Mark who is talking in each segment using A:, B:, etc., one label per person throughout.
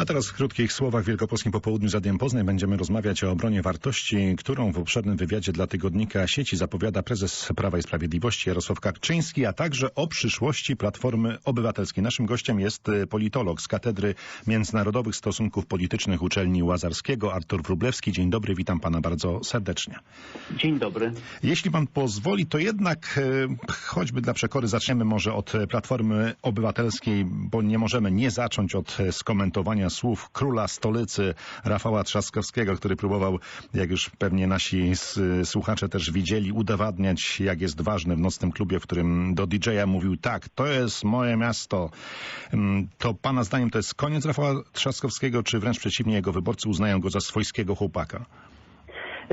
A: A teraz w krótkich słowach w Wielkopolskim Popołudniu z Radiem Poznań będziemy rozmawiać o obronie wartości, którą w obszernym wywiadzie dla tygodnika sieci zapowiada prezes Prawa i Sprawiedliwości Jarosław Kaczyński, a także o przyszłości Platformy Obywatelskiej. Naszym gościem jest e, politolog z Katedry Międzynarodowych Stosunków Politycznych Uczelni Łazarskiego, Artur Wróblewski. Dzień dobry, witam pana bardzo serdecznie.
B: Dzień dobry.
A: Jeśli pan pozwoli, to jednak e, choćby dla przekory zaczniemy może od Platformy Obywatelskiej, bo nie możemy nie zacząć od skomentowania słów króla stolicy Rafała Trzaskowskiego, który próbował, jak już pewnie nasi słuchacze też widzieli, udowadniać, jak jest ważny w nocnym klubie, w którym do DJ-a mówił tak, to jest moje miasto. Mm, to pana zdaniem to jest koniec Rafała Trzaskowskiego, czy wręcz przeciwnie, jego wyborcy uznają go za swojskiego chłopaka?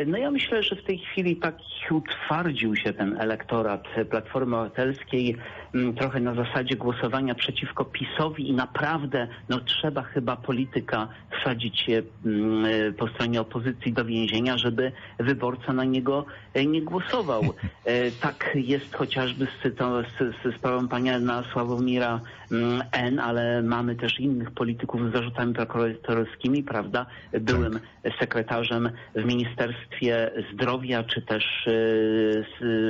B: No ja myślę, że w tej chwili tak utwardził się ten elektorat Platformy Obywatelskiej mm, trochę na zasadzie głosowania przeciwko PiSowi i naprawdę no, trzeba chyba polityka wsadzić się mm, po stronie opozycji do więzienia, żeby wyborca na niego e, nie głosował. E, tak jest chociażby z, to, z, z sprawą pana Sławomira mm, N., ale mamy też innych polityków z zarzutami prokuratorskimi, prawda? Byłym sekretarzem w Ministerstwie Zdrowia, czy też e,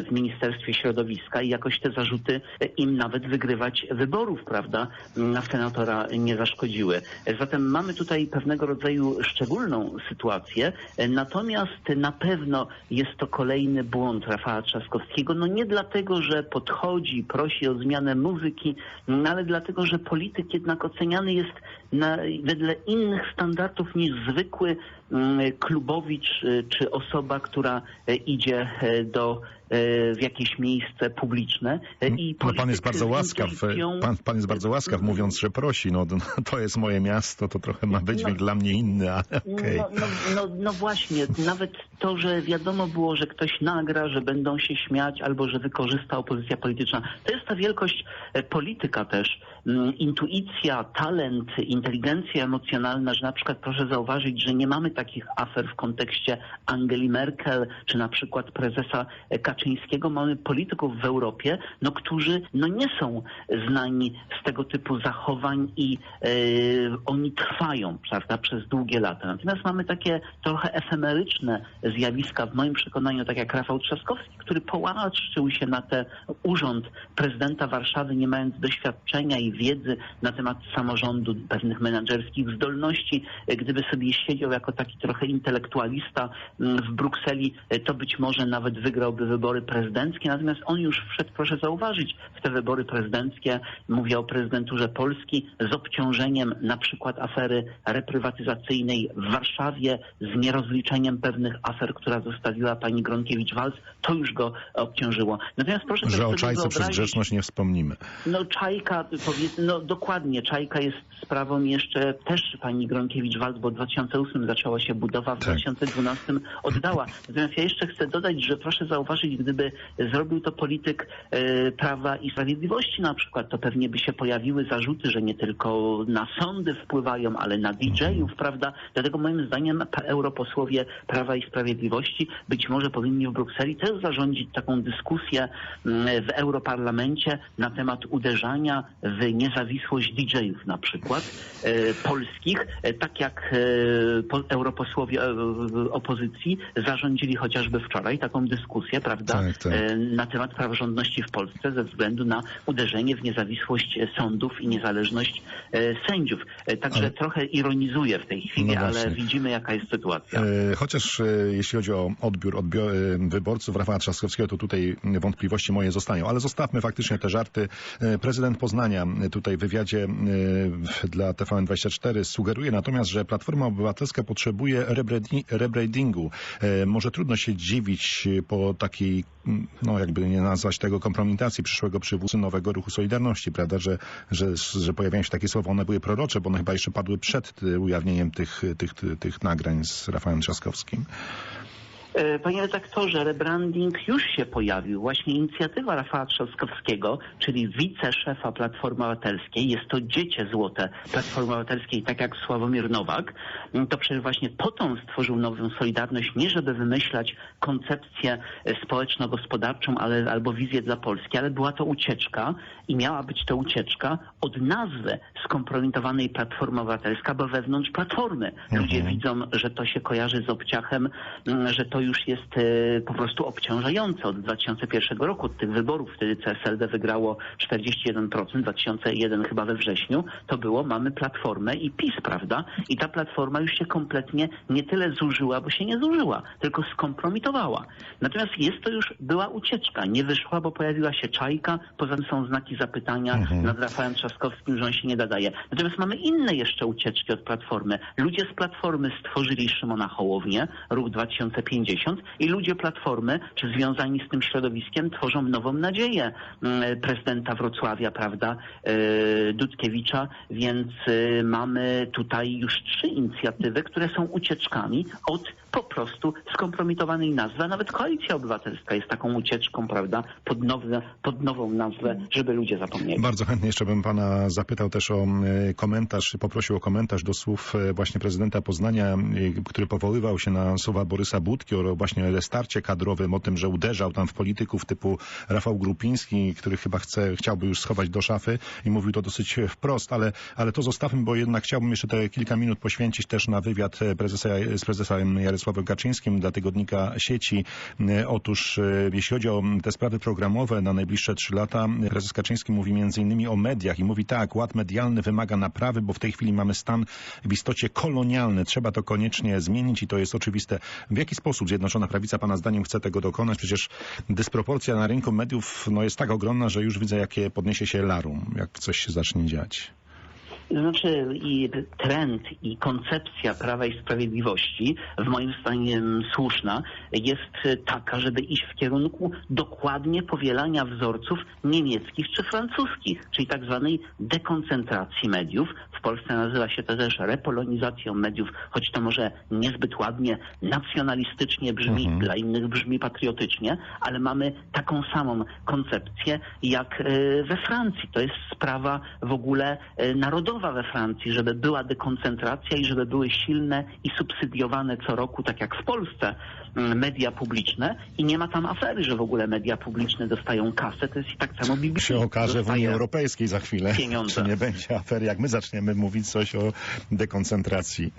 B: w Ministerstwie Środowiska i jakoś te zarzuty im nawet wygrywać wyborów, prawda, na senatora nie zaszkodziły. Zatem mamy tutaj pewnego rodzaju szczególną sytuację, natomiast na pewno jest to kolejny błąd Rafała Trzaskowskiego, no nie dlatego, że podchodzi, prosi o zmianę muzyki, no ale dlatego, że polityk jednak oceniany jest na, wedle innych standardów niż zwykły mm, klubowicz czy osoba, która idzie do w jakieś miejsce publiczne i
A: no, pan jest bardzo łaskaw, pan, pan jest bardzo łaskaw mówiąc, że prosi, no to jest moje miasto, to trochę ma być no, dla mnie inny, ale okej. Okay.
B: No, no, no, no, właśnie, nawet to, że wiadomo było, że ktoś nagra, że będą się śmiać albo że wykorzysta opozycja polityczna, to jest ta wielkość polityka też, intuicja, talent, inteligencja emocjonalna, że na przykład proszę zauważyć, że nie mamy takich afer w kontekście Angeli Merkel, czy na przykład prezesa Kaczyńskiego. Mamy polityków w Europie, no, którzy no, nie są znani z tego typu zachowań i e, oni trwają prawda, przez długie lata. Natomiast mamy takie trochę efemeryczne zjawiska, w moim przekonaniu, tak jak Rafał Trzaskowski, który połaszczył się na ten urząd prezydenta Warszawy, nie mając doświadczenia i wiedzy na temat samorządu, pewnych menedżerskich zdolności. Gdyby sobie siedział jako taki trochę intelektualista mm, w Brukseli, to być może nawet wygrałby wybory prezydenckie. Natomiast on już wszedł, proszę zauważyć, w te wybory prezydenckie, mówię o prezydenturze Polski, z obciążeniem na przykład afery reprywatyzacyjnej w Warszawie, z nierozliczeniem pewnych afer, która zostawiła pani Gronkiewicz-Walc, to już go obciążyło.
A: Natomiast proszę Że o Czajce przez grzeczność nie wspomnimy.
B: No Czajka, powiedzmy, no dokładnie, Czajka jest sprawą jeszcze też pani Gronkiewicz-Walc, bo w 2008 zaczęła się budowa, w tak. 2012 oddała. Natomiast ja jeszcze chcę dodać, że proszę zauważyć, gdyby zrobił to polityk e, Prawa i Sprawiedliwości na przykład, to pewnie by się pojawiły zarzuty, że nie tylko na sądy wpływają, ale na DJ-ów, prawda? Dlatego moim zdaniem europosłowie Prawa i Sprawiedliwości być może powinni w Brukseli też zarządzić taką dyskusję mm, w Europarlamencie na temat uderzania w niezawisłość DJ-ów na przykład e, polskich, e, tak jak europosłowie opozycji zarządzili chociażby wczoraj taką dyskusję, prawda, tak, tak. na temat praworządności w Polsce ze względu na uderzenie w niezawisłość sądów i niezależność sędziów. Także ale... trochę ironizuję w tej chwili, no ale widzimy jaka jest sytuacja.
A: Chociaż jeśli chodzi o odbiór, odbiór wyborców Rafała Trzaskowskiego, to tutaj wątpliwości moje zostają. Ale zostawmy faktycznie te żarty. Prezydent Poznania tutaj w wywiadzie dla TVN24 sugeruje natomiast, że Platforma Obywatelska potrzebuje rebrandingu. E, może trudno się dziwić po takiej, no jakby nie nazwać tego kompromitacji przyszłego przywódcy nowego ruchu Solidarności, prawda, że, że, że pojawiają się takie słowa, one były prorocze, bo one chyba jeszcze padły przed ujawnieniem tych, tych, tych, tych nagrań z Rafałem Trzaskowskim.
B: E, Panie redaktorze, rebranding już się pojawił. Właśnie inicjatywa Rafała Trzaskowskiego, czyli wiceszefa Platformy Obywatelskiej, jest to dziecię złote Platformy Obywatelskiej, tak jak Sławomir Nowak, Mm, to przecież właśnie po to stworzył nową Solidarność, nie żeby wymyślać koncepcję e, społeczno-gospodarczą ale, albo wizję dla Polski, ale była to ucieczka i miała być to ucieczka od nazwy skompromitowanej Platformy Obywatelska, bo wewnątrz Platformy ludzie widzą, że to się kojarzy z obciachem, mm, że to już jest e, po prostu obciążające od 2001 roku, od tych wyborów, wtedy CSLD wygrało 41%, 2001 chyba we wrześniu, to było mamy Platformę i PiS, prawda? I ta Platforma już się kompletnie nie tyle zużyła, bo się nie zużyła, tylko skompromitowała. Natomiast jest to już, była ucieczka, nie wyszła, bo pojawiła się czajka, poza tym są znaki zapytania nad Rafałem Trzaskowskim, że on się nie nadaje. Natomiast mamy inne jeszcze ucieczki od Platformy. Ludzie z Platformy stworzyli Szymona Hołownię, Ruch 2050 i ludzie Platformy, czy związani z tym środowiskiem, tworzą nową nadzieję mm, prezydenta Wrocławia, prawda, e, Dudkiewicza, więc e, mamy tutaj już trzy inicjatywy, które są ucieczkami od po prostu skompromitowanej nazwy, a nawet Koalicja Obywatelska jest taką ucieczką, prawda, pod, nowe, pod nową nazwę, żeby ludzie zapomnieli.
A: Bardzo chętnie jeszcze bym pana zapytał też o e, komentarz, poprosił o komentarz do słów e, właśnie prezydenta Poznania, e, który powoływał się na słowa Borysa Budki o właśnie restarcie kadrowym, o tym, że uderzał tam w polityków typu Rafał Grupiński, który chyba chce, chciałby już schować do szafy i mówił to dosyć wprost, ale, ale to zostawmy, bo jednak chciałbym jeszcze te kilka minut poświęcić też na wywiad prezesa, z prezesem Jarosławem Kaczyńskim dla tygodnika sieci. Otóż jeśli chodzi o te sprawy programowe na najbliższe trzy lata, prezes Kaczyński mówi innymi o mediach i mówi tak, ład medialny wymaga naprawy, bo w tej chwili mamy stan w istocie kolonialny. Trzeba to koniecznie zmienić i to jest oczywiste. W jaki sposób Zjednoczona Prawica Pana zdaniem chce tego dokonać? Przecież dysproporcja na rynku mediów no, jest tak ogromna, że już widzę, jakie podniesie się larum, jak coś się zacznie dziać.
B: Znaczy i trend i koncepcja Prawa i Sprawiedliwości, w moim zdaniem słuszna, jest taka, żeby iść w kierunku dokładnie powielania wzorców niemieckich czy francuskich, czyli tak zwanej dekoncentracji mediów. W Polsce nazywa się to też repolonizacją mediów, choć to może niezbyt ładnie nacjonalistycznie brzmi,
A: Mhm.
B: dla innych brzmi patriotycznie, ale mamy taką samą koncepcję jak e, we Francji. To jest sprawa w ogóle e, narodowa we Francji, żeby była dekoncentracja i żeby były silne i subsydiowane co roku, tak jak w Polsce, mm, media publiczne i nie ma tam afery, że w ogóle media publiczne dostają kasę. To jest i tak samo BBC.
A: się okaże w Unii Europejskiej za chwilę,
B: pieniądze.
A: czy nie będzie afery, jak my zaczniemy mówić coś o dekoncentracji.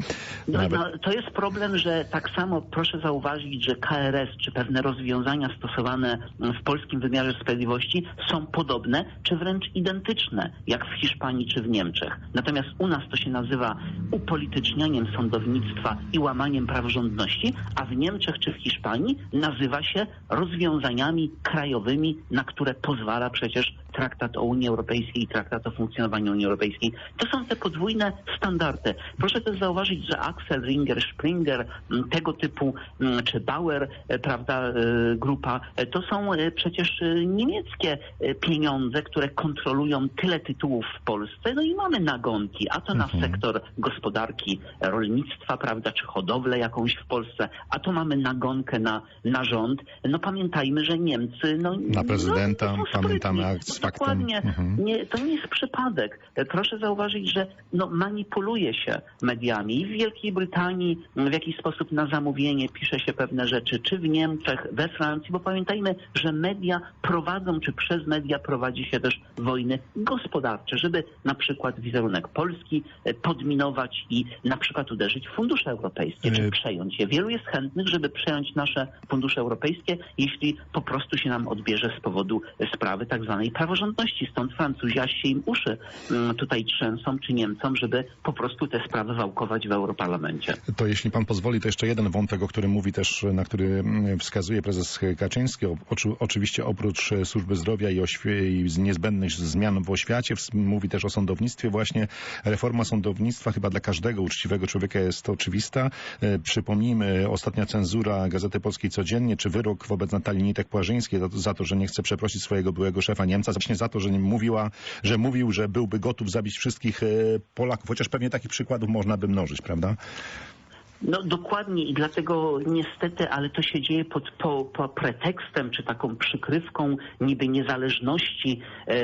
B: No,
A: Nawet.
B: no, to jest problem, że tak samo proszę zauważyć, że KRS czy pewne rozwiązania stosowane w polskim wymiarze sprawiedliwości są podobne, czy wręcz identyczne, jak w Hiszpanii czy w Niemczech. Natomiast u nas to się nazywa upolitycznianiem sądownictwa i łamaniem praworządności, a w Niemczech czy w Hiszpanii nazywa się rozwiązaniami krajowymi, na które pozwala przecież traktat o Unii Europejskiej i traktat o funkcjonowaniu Unii Europejskiej. To są te podwójne standardy. Proszę też zauważyć, że Axel Ringer, Springer, tego typu, czy Bauer, e, prawda, e, grupa, e, to są przecież niemieckie pieniądze, które kontrolują tyle tytułów w Polsce. No i mamy nagonki, a to na sektor gospodarki, rolnictwa, prawda, czy hodowlę jakąś w Polsce, a to mamy nagonkę na, na rząd. No pamiętajmy, że Niemcy, no...
A: Na prezydenta,
B: no,
A: pamiętamy akt z.
B: Dokładnie.
A: Mhm.
B: Nie, to nie jest przypadek. E, Proszę zauważyć, że no, manipuluje się mediami. I w Wielkiej Brytanii w jakiś sposób na zamówienie pisze się pewne rzeczy, czy w Niemczech, we Francji, bo pamiętajmy, że media prowadzą, czy przez media prowadzi się też wojny gospodarcze, żeby na przykład wizerunek Polski e, podminować i na przykład uderzyć w fundusze europejskie,
A: E,
B: czy przejąć je. Wielu jest chętnych, żeby przejąć nasze fundusze europejskie, jeśli po prostu się nam odbierze z powodu e, sprawy tak zwanej praworządności. Stąd Francuzi aż się im uszy mm, tutaj trzęsą, czy Niemcom, żeby po prostu te sprawy wałkować w Europarlamencie.
A: To jeśli pan pozwoli, to jeszcze jeden wątek, o którym mówi też, na który mm, wskazuje prezes Kaczyński. Oczywiście oprócz e, służby zdrowia i, i niezbędnych zmian w oświacie, mówi też o sądownictwie. Właśnie reforma sądownictwa chyba dla każdego uczciwego człowieka jest oczywista. E, Przypomnijmy, ostatnia cenzura Gazety Polskiej Codziennie, czy wyrok wobec Natalii Nitek-Płażyńskiej za to, że nie chce przeprosić swojego byłego szefa Niemca, właśnie za to, że mówiła, że mówił, że byłby gotów zabić wszystkich e, Polaków, chociaż pewnie takich przykładów można by mnożyć, prawda?
B: No dokładnie i dlatego niestety, ale to się dzieje pod po, po pretekstem czy taką przykrywką niby niezależności e,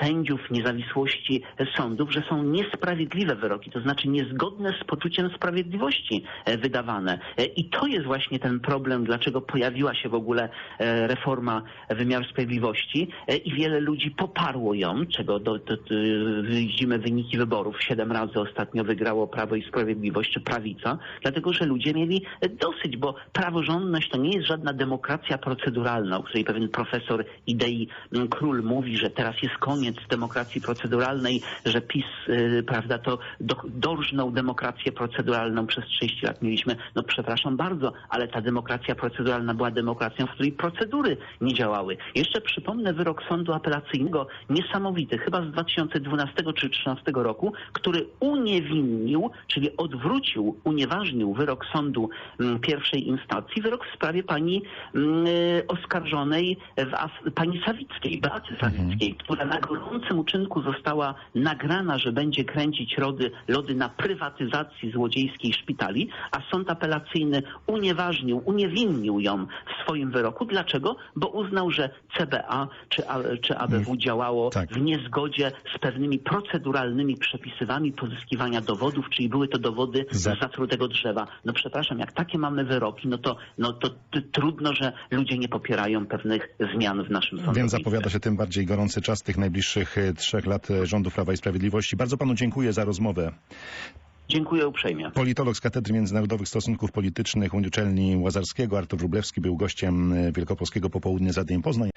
B: sędziów, niezawisłości sądów, że są niesprawiedliwe wyroki, to znaczy niezgodne z poczuciem sprawiedliwości e, wydawane. E, I to jest właśnie ten problem, dlaczego pojawiła się w ogóle e, reforma wymiaru sprawiedliwości e, i wiele ludzi poparło ją, czego do, do, do, widzimy wyniki wyborów. Siedem razy ostatnio wygrało Prawo i Sprawiedliwość, czy Prawica, dlatego że ludzie mieli dosyć, bo praworządność to nie jest żadna demokracja proceduralna, o której pewien profesor idei Król mówi, że teraz jest koniec demokracji proceduralnej, że PiS, y, prawda, to do, dorżnął demokrację proceduralną przez 30 lat. Mieliśmy, no przepraszam bardzo, ale ta demokracja proceduralna była demokracją, w której procedury nie działały. Jeszcze przypomnę wyrok sądu apelacyjnego, niesamowity, chyba z 2012 czy 2013 roku, który uniewinnił, czyli odwrócił, unieważnił wyrok sądu mm, pierwszej instancji, wyrok w sprawie pani mm, oskarżonej w pani Sawickiej, Beaty Sawickiej, która na gorącym uczynku została nagrana, że będzie kręcić lody, lody na prywatyzacji złodziejskiej szpitali, a sąd apelacyjny unieważnił, uniewinnił ją w swoim wyroku. Dlaczego? Bo uznał, że CBA czy, A- czy ABW działało
A: tak.
B: w niezgodzie z pewnymi proceduralnymi przepisywami pozyskiwania dowodów, czyli były to dowody
A: Za-
B: z zatrutego drzewa. No przepraszam, jak takie mamy wyroki, no to, no to trudno, że ludzie nie popierają pewnych zmian w naszym sądownictwie.
A: Więc zapowiada się tym bardziej gorący czas tych najbliższych e, trzech lat e, rządów Prawa i Sprawiedliwości. Bardzo panu dziękuję za rozmowę.
B: Dziękuję uprzejmie.
A: Politolog z Katedry Międzynarodowych Stosunków Politycznych Uczelni Łazarskiego Artur Wróblewski był gościem e, Wielkopolskiego Popołudnia za Dzień Poznań.